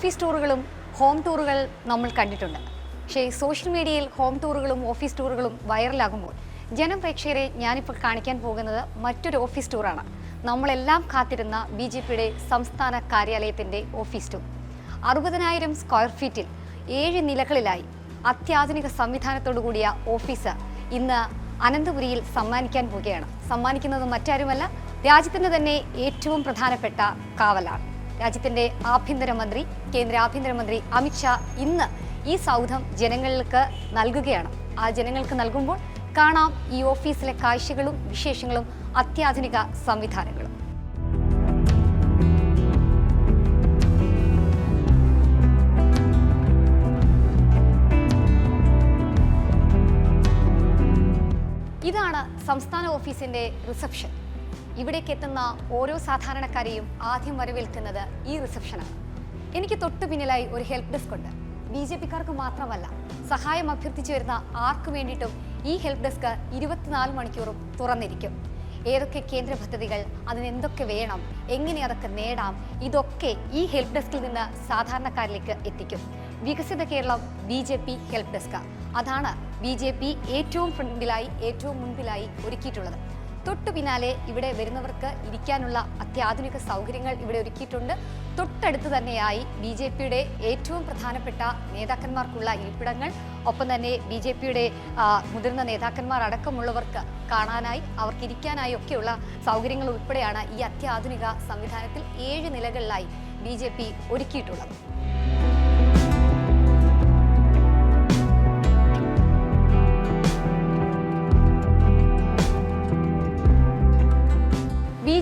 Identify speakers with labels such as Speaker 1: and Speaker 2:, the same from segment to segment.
Speaker 1: Office ടൂറുകളും home ടൂറുകൾ നമ്മൾ കണ്ടിട്ടുണ്ട്. പക്ഷേ സോഷ്യൽ മീഡിയയിൽ ഹോം ടൂറുകളും ഓഫീസ് ടൂറുകളും വൈറലാകുമ്പോൾ ജനപ്രേക്ഷകരെ ഞാനിപ്പോൾ കാണിക്കാൻ പോകുന്നത് മറ്റൊരു ഓഫീസ് ടൂറാണ്. നമ്മളെല്ലാം കാത്തിരുന്ന ബി ജെ പിയുടെ സംസ്ഥാന കാര്യാലയത്തിന്റെ ഓഫീസ് ടൂർ. അറുപതിനായിരം സ്ക്വയർ ഫീറ്റിൽ ഏഴ് നിലകളിലായി അത്യാധുനിക സംവിധാനത്തോടു കൂടിയ ഓഫീസ് ഇന്ന് അനന്തപുരിയിൽ സമ്മാനിക്കാൻ പോവുകയാണ്. സമ്മാനിക്കുന്നത് മറ്റാരുമല്ല രാജ്യത്തിന്റെ തന്നെ ഏറ്റവും പ്രധാനപ്പെട്ട കാവലാണ്. രാജ്യത്തിന്റെ ആഭ്യന്തരമന്ത്രി കേന്ദ്ര ആഭ്യന്തരമന്ത്രി അമിത്ഷാ ഇന്ന് ഈ സൗധം ജനങ്ങൾക്ക് നൽകുകയാണ്. ആ ജനങ്ങൾക്ക് നൽകുമ്പോൾ കാണാം ഈ ഓഫീസിലെ കാഴ്ചകളും വിശേഷങ്ങളും അത്യാധുനിക സംവിധാനങ്ങളും. ഇതാണ് സംസ്ഥാന ഓഫീസിന്റെ റിസപ്ഷൻ. ഇവിടേക്ക് എത്തുന്ന ഓരോ സാധാരണക്കാരെയും ആദ്യം വരവേൽക്കുന്നത് ഈ റിസപ്ഷനാണ്. എനിക്ക് തൊട്ടു പിന്നിലായി ഒരു ഹെൽപ്പ് ഡെസ്ക് ഉണ്ട്. ബി ജെ പിക്കാർക്ക് മാത്രമല്ല സഹായം അഭ്യർത്ഥിച്ചു വരുന്ന ആർക്കു വേണ്ടിയിട്ടും ഈ ഹെൽപ്പ് ഡെസ്ക് ഇരുപത്തിനാല് മണിക്കൂറും തുറന്നിരിക്കും. ഏതൊക്കെ കേന്ദ്ര പദ്ധതികൾ അതിനെന്തൊക്കെ വേണം എങ്ങനെ അതൊക്കെ നേടാം ഇതൊക്കെ ഈ ഹെൽപ്പ് ഡെസ്കിൽ നിന്ന് സാധാരണക്കാരിലേക്ക് എത്തിക്കും. വികസിത Keralam B J P help desk. അതാണ് ബി ജെ പി ഏറ്റവും ഫ്രണ്ടിലായി ഏറ്റവും മുൻപിലായി ഒരുക്കിയിട്ടുള്ളത്. തൊട്ടു പിന്നാലെ ഇവിടെ വരുന്നവർക്ക് ഇരിക്കാനുള്ള അത്യാധുനിക സൗകര്യങ്ങൾ ഇവിടെ ഒരുക്കിയിട്ടുണ്ട്. തൊട്ടടുത്ത് തന്നെയായി ബി ജെ പിയുടെ ഏറ്റവും പ്രധാനപ്പെട്ട നേതാക്കന്മാർക്കുള്ള ഇരിപ്പിടങ്ങൾ. ഒപ്പം തന്നെ ബി ജെ പിയുടെ മുതിർന്ന നേതാക്കന്മാർ അടക്കമുള്ളവർക്ക് കാണാനായി അവർക്ക് ഇരിക്കാനായി ഒക്കെയുള്ള സൗകര്യങ്ങൾ ഉൾപ്പെടെയാണ് ഈ അത്യാധുനിക സംവിധാനത്തിൽ ഏഴ് നിലകളിലായി ബി ഒരുക്കിയിട്ടുള്ളത്.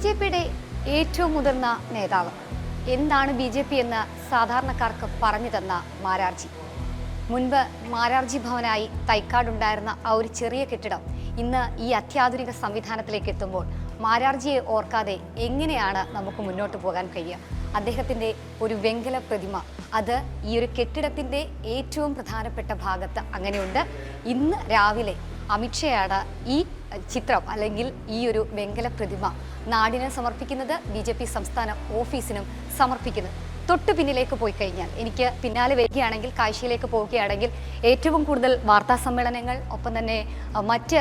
Speaker 1: ജെ പിയുടെ ഏറ്റവും മുതിർന്ന നേതാവ്. എന്താണ് ബി ജെ പി എന്ന് സാധാരണക്കാർക്ക് പറഞ്ഞു തന്ന മാരാർജി? മുൻപ് മാരാർജി ഭവനായി തൈക്കാടുണ്ടായിരുന്ന ആ ഒരു ചെറിയ കെട്ടിടം ഇന്ന് ഈ അത്യാധുനിക സംവിധാനത്തിലേക്ക് എത്തുമ്പോൾ മാരാർജിയെ ഓർക്കാതെ എങ്ങനെയാണ് നമുക്ക് മുന്നോട്ട് പോകാൻ കഴിയുക? അദ്ദേഹത്തിന്റെ ഒരു വെങ്കല പ്രതിമ അത് ഈ ഒരു കെട്ടിടത്തിന്റെ ഏറ്റവും പ്രധാനപ്പെട്ട ഭാഗത്ത് അങ്ങനെയുണ്ട്. ഇന്ന് രാവിലെ അമിത്ഷയാണ് ഈ ചിത്രം അല്ലെങ്കിൽ ഈ ഒരു വെങ്കല പ്രതിമ നാടിന് സമർപ്പിക്കുന്നത് ബി ജെ പി സംസ്ഥാന ഓഫീസിനും സമർപ്പിക്കുന്നത് തൊട്ട് പിന്നിലേക്ക് പോയി കഴിഞ്ഞാൽ എനിക്ക് പിന്നാലെ വരികയാണെങ്കിൽ കാഴ്ചയിലേക്ക് പോവുകയാണെങ്കിൽ ഏറ്റവും കൂടുതൽ വാർത്താ സമ്മേളനങ്ങൾ ഒപ്പം തന്നെ മറ്റ്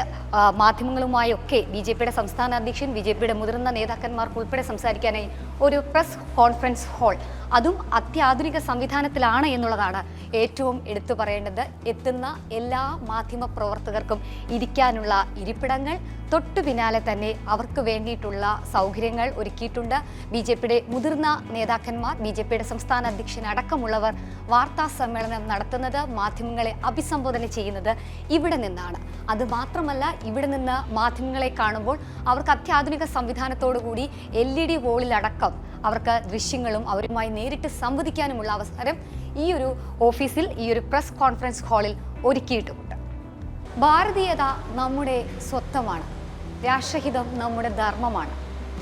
Speaker 1: മാധ്യമങ്ങളുമായൊക്കെ ബി ജെ പിയുടെ സംസ്ഥാന അധ്യക്ഷൻ ബി ജെ പിയുടെ മുതിർന്ന നേതാക്കന്മാർക്ക് ഉൾപ്പെടെ സംസാരിക്കാനായി ഒരു പ്രസ് കോൺഫറൻസ് ഹാൾ. അതും അത്യാധുനിക സംവിധാനത്തിലാണ് എന്നുള്ളതാണ് ഏറ്റവും എടുത്തു പറയേണ്ടത്. എത്തുന്ന എല്ലാ മാധ്യമ പ്രവർത്തകർക്കും ഇരിക്കാനുള്ള ഇരിപ്പിടങ്ങൾ തൊട്ടു പിന്നാലെ തന്നെ അവർക്ക് വേണ്ടിയിട്ടുള്ള സൗകര്യങ്ങൾ ഒരുക്കിയിട്ടുണ്ട്. ബി ജെ പിയുടെ മുതിർന്ന നേതാക്കന്മാർ ബി ജെ പിയുടെ സംസ്ഥാന അധ്യക്ഷൻ അടക്കമുള്ളവർ വാർത്താ സമ്മേളനം നടത്തുന്നത് മാധ്യമങ്ങളെ അഭിസംബോധന ചെയ്യുന്നത് ഇവിടെ നിന്നാണ്. അത് മാത്രമല്ല ഇവിടെ നിന്ന് മാധ്യമങ്ങളെ കാണുമ്പോൾ അവർക്ക് അത്യാധുനിക സംവിധാനത്തോടു കൂടി എൽ ഇ ഡി വോളിലടക്കം അവർക്ക് ദൃശ്യങ്ങളും അവരുമായി നേരിട്ട് സംവദിക്കാനുമുള്ള അവസരം ഈ ഒരു ഓഫീസിൽ ഈ ഒരു പ്രസ് കോൺഫറൻസ് ഹാളിൽ ഒരുക്കിയിട്ടുമുണ്ട്. ഭാരതീയത നമ്മുടെ സ്വത്വമാണ്. രാഷ്ട്രഹിതം നമ്മുടെ ധർമ്മമാണ്.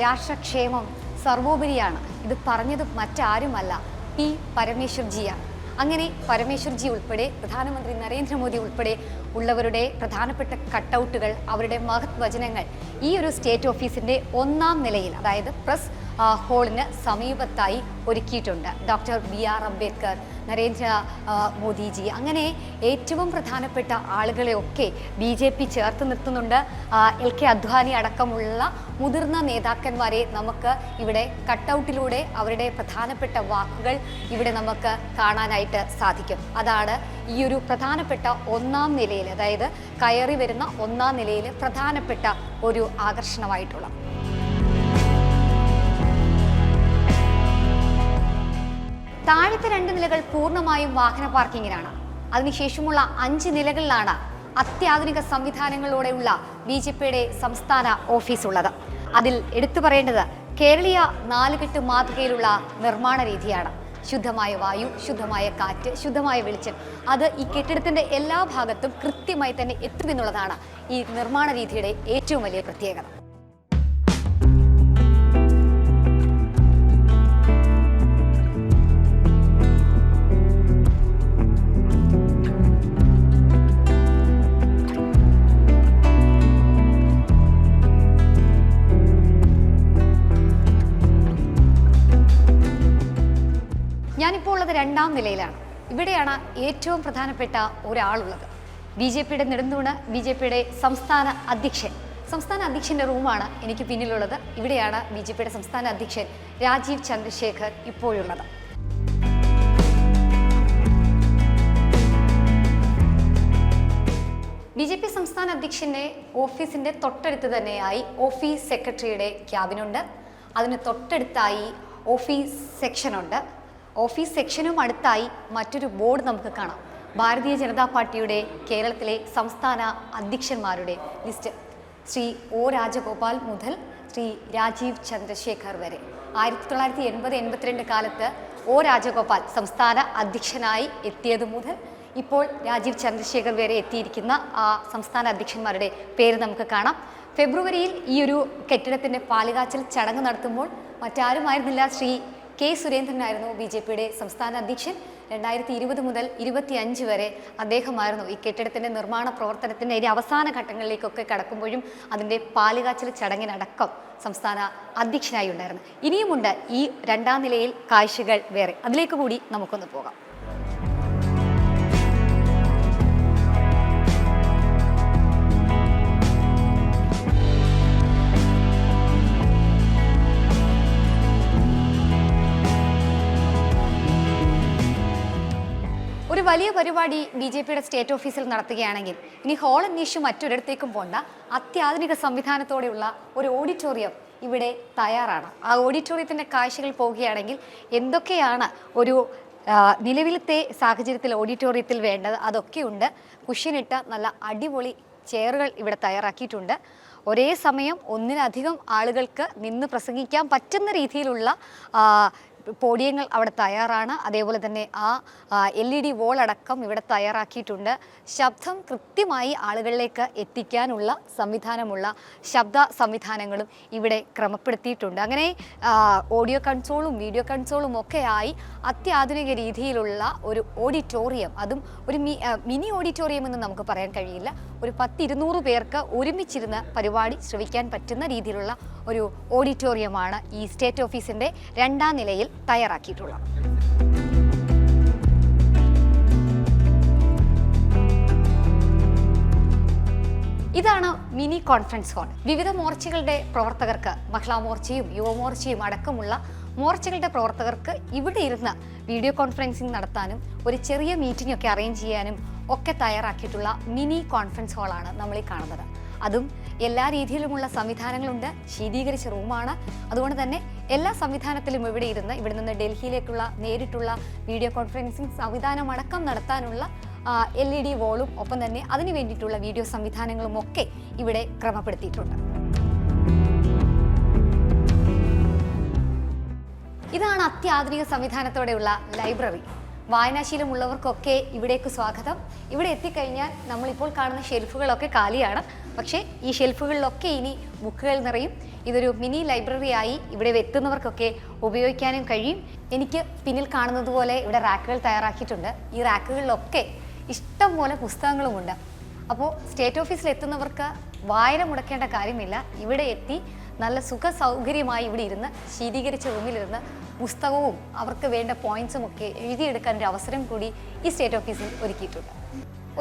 Speaker 1: രാഷ്ട്രക്ഷേമം സർവോപരിയാണ്. ഇത് പറഞ്ഞത് മറ്റാരുമല്ല. പി പരമേശ്വർജിയാണ്. അങ്ങനെ പരമേശ്വർജി ഉൾപ്പെടെ പ്രധാനമന്ത്രി നരേന്ദ്രമോദി ഉൾപ്പെടെ ഉള്ളവരുടെ പ്രധാനപ്പെട്ട കട്ടൗട്ടുകൾ അവരുടെ മഹത് വചനങ്ങൾ ഈ ഒരു സ്റ്റേറ്റ് ഓഫീസിന്റെ ഒന്നാം നിലയിൽ അതായത് പ്രസ് ഹാളിന് സമീപത്തായി ഒരുക്കിയിട്ടുണ്ട്. Doctor B R Ambedkar Narendra Modiji. അങ്ങനെ ഏറ്റവും പ്രധാനപ്പെട്ട ആളുകളെയൊക്കെ ബി ജെ പി ചേർത്ത് നിർത്തുന്നുണ്ട്. എൽ കെ അദ്വാനി അടക്കമുള്ള മുതിർന്ന നേതാക്കന്മാരെ നമുക്ക് ഇവിടെ കട്ടൗട്ടിലൂടെ അവരുടെ പ്രധാനപ്പെട്ട വാക്കുകൾ ഇവിടെ നമുക്ക് കാണാനായിട്ട് സാധിക്കും. അതാണ് ഈ ഒരു പ്രധാനപ്പെട്ട ഒന്നാം നിലയിൽ അതായത് കയറി വരുന്ന ഒന്നാം നിലയിൽ പ്രധാനപ്പെട്ട ഒരു ആകർഷണമായിട്ടുള്ള താഴത്തെ രണ്ട് നിലകൾ പൂർണമായും വാഹന പാർക്കിങ്ങിനാണ്. അതിനുശേഷമുള്ള അഞ്ച് നിലകളിലാണ് അത്യാധുനിക സംവിധാനങ്ങളോടെയുള്ള ബി ജെ പിയുടെ സംസ്ഥാന ഓഫീസ് ഉള്ളത് അതിൽ എടുത്തു പറയേണ്ടത് കേരളീയ നാലുകെട്ട് മാതൃകയിലുള്ള നിർമ്മാണ രീതിയാണ്. ശുദ്ധമായ വായു ശുദ്ധമായ കാറ്റ് ശുദ്ധമായ വെളിച്ചം. അത് ഈ കെട്ടിടത്തിന്റെ എല്ലാ ഭാഗത്തും കൃത്യമായി തന്നെ എത്തുമെന്നുള്ളതാണ് ഈ നിർമ്മാണ രീതിയുടെ ഏറ്റവും വലിയ പ്രത്യേകത. ഇവിടെയാണ് ഏറ്റവും പ്രധാനപ്പെട്ട ഒരാളുള്ളത്. ബി ജെ പിയുടെ നെടുന്തൂണ് ബി ജെ പിയുടെ സംസ്ഥാന അധ്യക്ഷൻ. സംസ്ഥാന അധ്യക്ഷന്റെ റൂമാണ് എനിക്ക് പിന്നിലുള്ളത്. ഇവിടെയാണ് ബി ജെ പിയുടെ സംസ്ഥാന അധ്യക്ഷൻ രാജീവ് ചന്ദ്രശേഖർ ഇപ്പോഴുള്ളത്. ബി ജെ പി സംസ്ഥാന അധ്യക്ഷന്റെ ഓഫീസിന്റെ തൊട്ടടുത്ത് തന്നെയായി ഓഫീസ് സെക്രട്ടറിയുടെ ക്യാബിനുണ്ട്. അതിന് തൊട്ടടുത്തായി ഓഫീസ് സെക്ഷനുണ്ട്. ഓഫീസ് സെക്ഷനും അടുത്തായി മറ്റൊരു ബോർഡ് നമുക്ക് കാണാം. ഭാരതീയ ജനതാ പാർട്ടിയുടെ കേരളത്തിലെ സംസ്ഥാന അധ്യക്ഷന്മാരുടെ ലിസ്റ്റ്. ശ്രീ ഒ രാജഗോപാൽ മുതൽ ശ്രീ രാജീവ് ചന്ദ്രശേഖർ വരെ. ആയിരത്തി തൊള്ളായിരത്തി എൺപത് എൺപത്തിരണ്ട് കാലത്ത് ഒ രാജഗോപാൽ സംസ്ഥാന അധ്യക്ഷനായി എത്തിയത് മുതൽ ഇപ്പോൾ രാജീവ് ചന്ദ്രശേഖർ വരെ എത്തിയിരിക്കുന്ന ആ സംസ്ഥാന അധ്യക്ഷന്മാരുടെ പേര് നമുക്ക് കാണാം. ഫെബ്രുവരിയിൽ ഈ ഒരു കെട്ടിടത്തിന്റെ പാലുകാച്ചൽ ചടങ്ങ് നടത്തുമ്പോൾ മറ്റാരുമായിരുന്നില്ല ശ്രീ കെ സുരേന്ദ്രനായിരുന്നു ബി ജെ പിയുടെ സംസ്ഥാന അധ്യക്ഷൻ. രണ്ടായിരത്തി ഇരുപത് മുതൽ ഇരുപത്തി അഞ്ച് വരെ അദ്ദേഹമായിരുന്നു ഈ കെട്ടിടത്തിന്റെ നിർമ്മാണ പ്രവർത്തനത്തിന്റെ ഇനി അവസാന ഘട്ടങ്ങളിലേക്കൊക്കെ കടക്കുമ്പോഴും അതിന്റെ പാലുകാച്ചൽ ചടങ്ങിനടക്കം സംസ്ഥാന അധ്യക്ഷനായി ഉണ്ടായിരുന്നു. ഇനിയുമുണ്ട് ഈ രണ്ടാം നിലയിൽ കാഴ്ചകൾ വേറെ. അതിലേക്ക് കൂടി നമുക്കൊന്ന് പോകാം. വലിയ പരിപാടി ബി ജെ പിയുടെ സ്റ്റേറ്റ് ഓഫീസിൽ നടത്തുകയാണെങ്കിൽ ഇനി ഹോൾ അന്വേഷിച്ച് മറ്റൊരിടത്തേക്കും പോണ്ട. അത്യാധുനിക സംവിധാനത്തോടെയുള്ള ഒരു ഓഡിറ്റോറിയം ഇവിടെ തയ്യാറാണ്. ആ ഓഡിറ്റോറിയത്തിന്റെ കാഴ്ചകൾ പോവുകയാണെങ്കിൽ എന്തൊക്കെയാണ് ഒരു നിലവിലത്തെ സാഹചര്യത്തിൽ ഓഡിറ്റോറിയത്തിൽ വേണ്ടത് അതൊക്കെയുണ്ട് കുഷ്യനിട്ട നല്ല അടിപൊളി ചെയറുകൾ ഇവിടെ തയ്യാറാക്കിയിട്ടുണ്ട്. ഒരേ സമയം ഒന്നിലധികം ആളുകൾക്ക് നിന്ന് പ്രസംഗിക്കാൻ പറ്റുന്ന രീതിയിലുള്ള പോഡിയങ്ങൾ അവിടെ തയ്യാറാണ്. അതേപോലെ തന്നെ ആ എൽ ഇ ഡി വോൾ അടക്കം ഇവിടെ തയ്യാറാക്കിയിട്ടുണ്ട്. ശബ്ദം കൃത്യമായി ആളുകളിലേക്ക് എത്തിക്കാനുള്ള സംവിധാനമുള്ള ശബ്ദ സംവിധാനങ്ങളും ഇവിടെ ക്രമപ്പെടുത്തിയിട്ടുണ്ട്. അങ്ങനെ ഓഡിയോ കൺസോളും വീഡിയോ കൺസോളും ഒക്കെ ആയി അത്യാധുനിക രീതിയിലുള്ള ഒരു ഓഡിറ്റോറിയം അതും ഒരു മിനി ഓഡിറ്റോറിയം എന്ന് നമുക്ക് പറയാൻ കഴിയില്ല. ഒരു പത്തിരുന്നൂറ് പേർക്ക് ഒരുമിച്ചിരുന്ന് പരിപാടി ശ്രവിക്കാൻ പറ്റുന്ന രീതിയിലുള്ള ഒരു ഓഡിറ്റോറിയമാണ് ഈ സ്റ്റേറ്റ് ഓഫീസിന്റെ രണ്ടാം നിലയിൽ തയ്യാറാക്കിയിട്ടുള്ളത്. ഇതാണ് മിനി കോൺഫറൻസ് ഹാൾ. വിവിധ മോർച്ചകളുടെ പ്രവർത്തകർക്ക് മഹിളാ മോർച്ചയും യുവമോർച്ചയും അടക്കമുള്ള മോർച്ചകളുടെ പ്രവർത്തകർക്ക് ഇവിടെ ഇരുന്ന് വീഡിയോ കോൺഫറൻസിംഗ് നടത്താനും ഒരു ചെറിയ മീറ്റിംഗ് ഒക്കെ അറേഞ്ച് ചെയ്യാനും ഒക്കെ തയ്യാറാക്കിയിട്ടുള്ള മിനി കോൺഫറൻസ് ഹാളാണ് നമ്മൾ ഈ കാണുന്നത്. അതും എല്ലാ രീതിയിലുമുള്ള സംവിധാനങ്ങളുണ്ട്. ശീതീകരിച്ച റൂമാണ്. അതുകൊണ്ട് തന്നെ എല്ലാ സംവിധാനത്തിലും ഇവിടെ ഇരുന്ന് ഇവിടെ നിന്ന് ഡൽഹിയിലേക്കുള്ള നേരിട്ടുള്ള വീഡിയോ കോൺഫറൻസിംഗ് സംവിധാനം അടക്കം നടത്താനുള്ള എൽ ഇ ഡി വോളും ഒപ്പം തന്നെ അതിനു വേണ്ടിയിട്ടുള്ള വീഡിയോ സംവിധാനങ്ങളും ഒക്കെ ഇവിടെ ക്രമപ്പെടുത്തിയിട്ടുണ്ട്. ഇതാണ് അത്യാധുനിക സംവിധാനത്തോടെയുള്ള ലൈബ്രറി. വായനാശീലമുള്ളവർക്കൊക്കെ ഇവിടേക്ക് സ്വാഗതം. ഇവിടെ എത്തിക്കഴിഞ്ഞാൽ നമ്മളിപ്പോൾ കാണുന്ന ഷെൽഫുകളൊക്കെ കാലിയാണ്. പക്ഷേ ഈ ഷെൽഫുകളിലൊക്കെ ഇനി ബുക്കുകൾ നിറയും. ഇതൊരു മിനി ലൈബ്രറിയായി ഇവിടെ എത്തുന്നവർക്കൊക്കെ ഉപയോഗിക്കാനും കഴിയും. എനിക്ക് പിന്നിൽ കാണുന്നത് പോലെ ഇവിടെ റാക്കുകൾ തയ്യാറാക്കിയിട്ടുണ്ട്. ഈ റാക്കുകളിലൊക്കെ ഇഷ്ടം പോലെ പുസ്തകങ്ങളുമുണ്ട്. അപ്പോൾ സ്റ്റേറ്റ് ഓഫീസിൽ എത്തുന്നവർക്ക് വായന മുടക്കേണ്ട കാര്യമില്ല. ഇവിടെ എത്തി നല്ല സുഖ സൗകര്യമായി ഇവിടെ ഇരുന്ന് ശീതീകരിച്ച റൂമിലിരുന്ന് പുസ്തകവും അവർക്ക് വേണ്ട പോയിന്റ്സും ഒക്കെ എഴുതിയെടുക്കാൻ ഒരു അവസരം കൂടി ഈ സ്റ്റേറ്റ് ഓഫീസിൽ ഒരുക്കിയിട്ടുണ്ട്.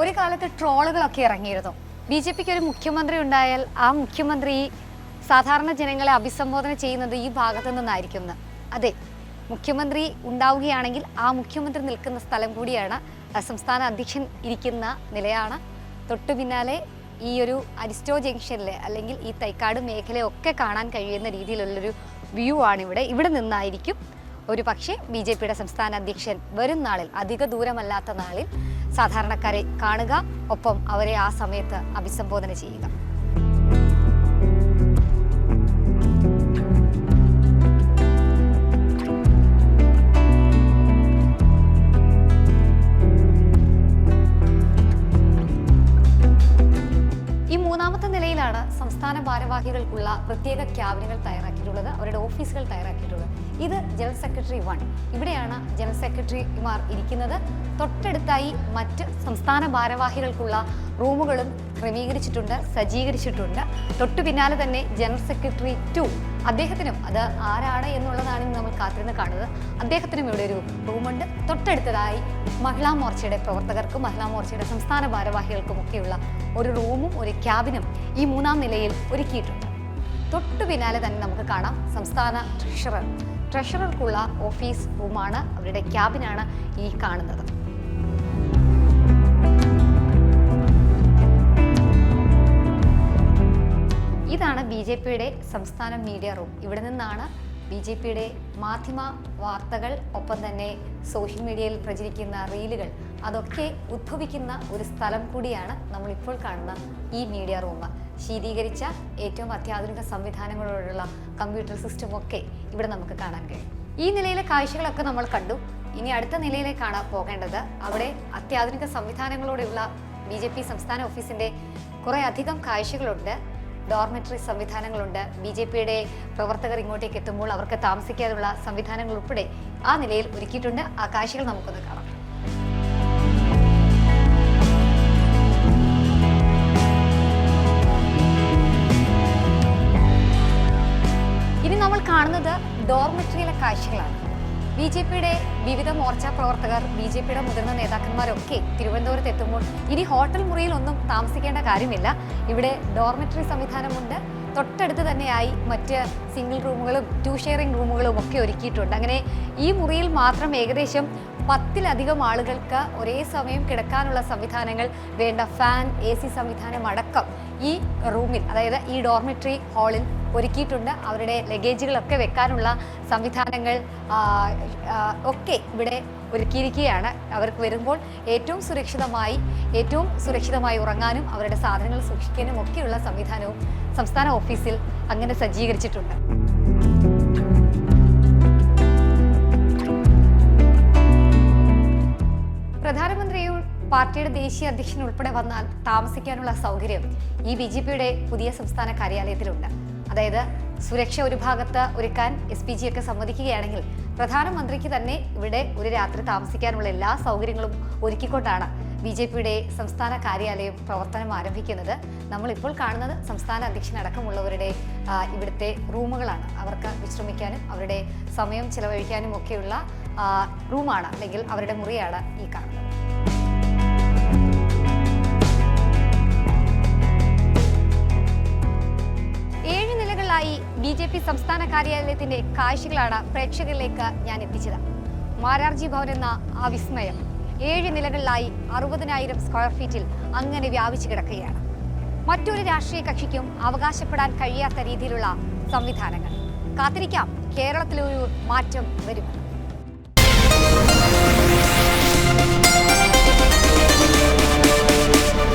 Speaker 1: ഒരു കാലത്ത് ട്രോളുകളൊക്കെ ഇറങ്ങിയിരുന്നു. ബി ജെ പിക്ക് ഒരു മുഖ്യമന്ത്രി ഉണ്ടായാൽ ആ മുഖ്യമന്ത്രി സാധാരണ ജനങ്ങളെ അഭിസംബോധന ചെയ്യുന്നത് ഈ ഭാഗത്തു നിന്നായിരിക്കും അതെ മുഖ്യമന്ത്രി ഉണ്ടാവുകയാണെങ്കിൽ ആ മുഖ്യമന്ത്രി നിൽക്കുന്ന സ്ഥലം കൂടിയാണ് സംസ്ഥാന അധ്യക്ഷൻ ഇരിക്കുന്ന നിലയാണ്. തൊട്ടു പിന്നാലെ ഈ ഒരു അരിസ്റ്റോ ജംഗ്ഷനിലെ അല്ലെങ്കിൽ ഈ തൈക്കാട് മേഖലയൊക്കെ കാണാൻ കഴിയുന്ന രീതിയിലുള്ളൊരു വ്യൂ ആണ് ഇവിടെ. ഇവിടെ നിന്നായിരിക്കും ഒരു പക്ഷേ ബി ജെ പിയുടെ സംസ്ഥാന അധ്യക്ഷൻ വരും നാളിൽ അധിക ദൂരമല്ലാത്ത നാളിൽ സാധാരണക്കാരെ കാണുക ഒപ്പം അവരെ ആ സമയത്ത് അഭിസംബോധന ചെയ്യുക. സംസ്ഥാന ഭാരവാഹികൾക്കുള്ള പ്രത്യേക ക്യാബിനുകൾ തയ്യാറാക്കിയിട്ടുള്ളത്. അവരുടെ ഓഫീസുകൾ തയ്യാറാക്കിയിട്ടുള്ളത്. ഇത് ജനറൽ സെക്രട്ടറി വൺ. ഇവിടെയാണ് ജനറൽ സെക്രട്ടറിമാർ ഇരിക്കുന്നത്. തൊട്ടടുത്തായി മറ്റ് സംസ്ഥാന ഭാരവാഹികൾക്കുള്ള റൂമുകളും ക്രമീകരിച്ചിട്ടുണ്ട് സജ്ജീകരിച്ചിട്ടുണ്ട്. തൊട്ടു പിന്നാലെ തന്നെ ജനറൽ സെക്രട്ടറി ടു. അദ്ദേഹത്തിനും അത് ആരാണ് എന്നുള്ളതാണ് നമ്മൾ കാത്തിരുന്ന് കാണുന്നത്. അദ്ദേഹത്തിനും ഇവിടെ ഒരു റൂമുണ്ട്. തൊട്ടടുത്തതായി മഹിളാ മോർച്ചയുടെ പ്രവർത്തകർക്കും മഹിളാ മോർച്ചയുടെ സംസ്ഥാന ഭാരവാഹികൾക്കും ഒക്കെയുള്ള ഒരു റൂമും ഒരു ക്യാബിനും ഈ മൂന്നാം നിലയിൽ ഒരുക്കിയിട്ടുണ്ട്. തൊട്ടു പിന്നാലെ തന്നെ നമുക്ക് കാണാം സംസ്ഥാന ട്രഷറർ. ട്രഷറർക്കുള്ള ഓഫീസ് റൂമാണ് അവരുടെ ക്യാബിനാണ് ഈ കാണുന്നത്. ഇതാണ് ബി ജെ പിയുടെ സംസ്ഥാന മീഡിയ റൂം. ഇവിടെ നിന്നാണ് ബി ജെ പിയുടെ മാധ്യമ വാർത്തകൾ ഒപ്പം തന്നെ സോഷ്യൽ മീഡിയയിൽ പ്രചരിക്കുന്ന റീലുകൾ. അതൊക്കെ ഉദ്ഭവിക്കുന്ന ഒരു സ്ഥലം കൂടിയാണ് നമ്മളിപ്പോൾ കാണുന്ന ഈ മീഡിയ റൂം. ശീതീകരിച്ച ഏറ്റവും അത്യാധുനിക സംവിധാനങ്ങളോടുള്ള കമ്പ്യൂട്ടർ സിസ്റ്റം ഒക്കെ ഇവിടെ നമുക്ക് കാണാൻ കഴിയും. ഈ നിലയിലെ കാഴ്ചകളൊക്കെ നമ്മൾ കണ്ടു. ഇനി അടുത്ത നിലയിലേക്കാണ് പോകേണ്ടത് അവിടെ അത്യാധുനിക സംവിധാനങ്ങളോടെയുള്ള ബി ജെ പി സംസ്ഥാന ഓഫീസിന്റെ കുറെ അധികം കാഴ്ചകളുണ്ട്. ഡോർമെറ്ററി സംവിധാനങ്ങളുണ്ട്. ബി ജെ പിയുടെ പ്രവർത്തകർ ഇങ്ങോട്ടേക്ക് എത്തുമ്പോൾ അവർക്ക് താമസിക്കാനുള്ള സംവിധാനങ്ങൾ ഉൾപ്പെടെ ആ നിലയിൽ ഒരുക്കിയിട്ടുണ്ട്. ആ കാഴ്ചകൾ നമുക്കൊന്ന് കാണാം. കാണുന്നത് ഡോർമെറ്ററിയിലെ കാഴ്ചകളാണ്. ബി ജെ പിയുടെ വിവിധ മോർച്ച പ്രവർത്തകർ ബി ജെ പിയുടെ മുതിർന്ന നേതാക്കന്മാരൊക്കെ തിരുവനന്തപുരത്ത് എത്തുമ്പോൾ ഇനി ഹോട്ടൽ മുറിയിൽ ഒന്നും താമസിക്കേണ്ട കാര്യമില്ല. ഇവിടെ ഡോർമെറ്ററി സംവിധാനമുണ്ട്. തൊട്ടടുത്ത് തന്നെയായി മറ്റ് സിംഗിൾ റൂമുകളും ടു ഷെയറിംഗ് റൂമുകളും ഒക്കെ ഒരുക്കിയിട്ടുണ്ട്. അങ്ങനെ ഈ മുറിയിൽ മാത്രം ഏകദേശം പത്തിലധികം ആളുകൾക്ക് ഒരേ സമയം കിടക്കാനുള്ള സംവിധാനങ്ങൾ വേണ്ട ഫാൻ എ സി സംവിധാനം അടക്കം ഈ റൂമിൽ അതായത് ഈ ഡോർമെറ്ററി ഹാളിൽ ഒരുക്കിയിട്ടുണ്ട്. അവരുടെ ലഗേജുകളൊക്കെ വെക്കാനുള്ള സംവിധാനങ്ങൾ ഒക്കെ ഇവിടെ ഒരുക്കിയിരിക്കുകയാണ്. അവർക്ക് വരുമ്പോൾ ഏറ്റവും സുരക്ഷിതമായി ഏറ്റവും സുരക്ഷിതമായി ഉറങ്ങാനും അവരുടെ സാധനങ്ങൾ സൂക്ഷിക്കാനും ഒക്കെയുള്ള സംവിധാനവും സംസ്ഥാന ഓഫീസിൽ അങ്ങനെ സജ്ജീകരിച്ചിട്ടുണ്ട്. പ്രധാനമന്ത്രിയും പാർട്ടിയുടെ ദേശീയ അധ്യക്ഷൻ ഉൾപ്പെടെ വന്നാൽ താമസിക്കാനുള്ള സൗകര്യം ഈ ബി ജെ പിയുടെ പുതിയ സംസ്ഥാന കാര്യാലയത്തിലുണ്ട്. അതായത് സുരക്ഷ ഒരു ഭാഗത്ത് ഒരുക്കാൻ എസ് പി ജി ഒക്കെ സമ്മതിക്കുകയാണെങ്കിൽ പ്രധാനമന്ത്രിക്ക് തന്നെ ഇവിടെ ഒരു രാത്രി താമസിക്കാനുള്ള എല്ലാ സൗകര്യങ്ങളും ഒരുക്കിക്കൊണ്ടാണ് ബി ജെ പിയുടെ സംസ്ഥാന കാര്യാലയം പ്രവർത്തനം ആരംഭിക്കുന്നത്. നമ്മളിപ്പോൾ കാണുന്നത് സംസ്ഥാന അധ്യക്ഷനടക്കമുള്ളവരുടെ ഇവിടുത്തെ റൂമുകളാണ്. അവർക്ക് വിശ്രമിക്കാനും അവരുടെ സമയം ചിലവഴിക്കാനും ഒക്കെയുള്ള റൂമാണ് അല്ലെങ്കിൽ അവരുടെ മുറിയാണ് ഈ കാണുന്നത്. നിലകളിലായി ബി ജെ പി സംസ്ഥാന കാര്യാലയത്തിന്റെ കാഴ്ചകളാണ് പ്രേക്ഷകരിലേക്ക് ഞാൻ എത്തിച്ചത്. മാരാർജി ഭവൻ എന്ന ആ വിസ്മയം ഏഴ് നിലകളിലായി അറുപതിനായിരം സ്ക്വയർ ഫീറ്റിൽ അങ്ങനെ വ്യാപിച്ചു കിടക്കുകയാണ്. മറ്റൊരു രാഷ്ട്രീയ കക്ഷിക്കും അവകാശപ്പെടാൻ കഴിയാത്ത രീതിയിലുള്ള സംവിധാനങ്ങൾ. കാത്തിരിക്കാം. കേരളത്തിലൊരു മാറ്റം വരുമെന്ന്.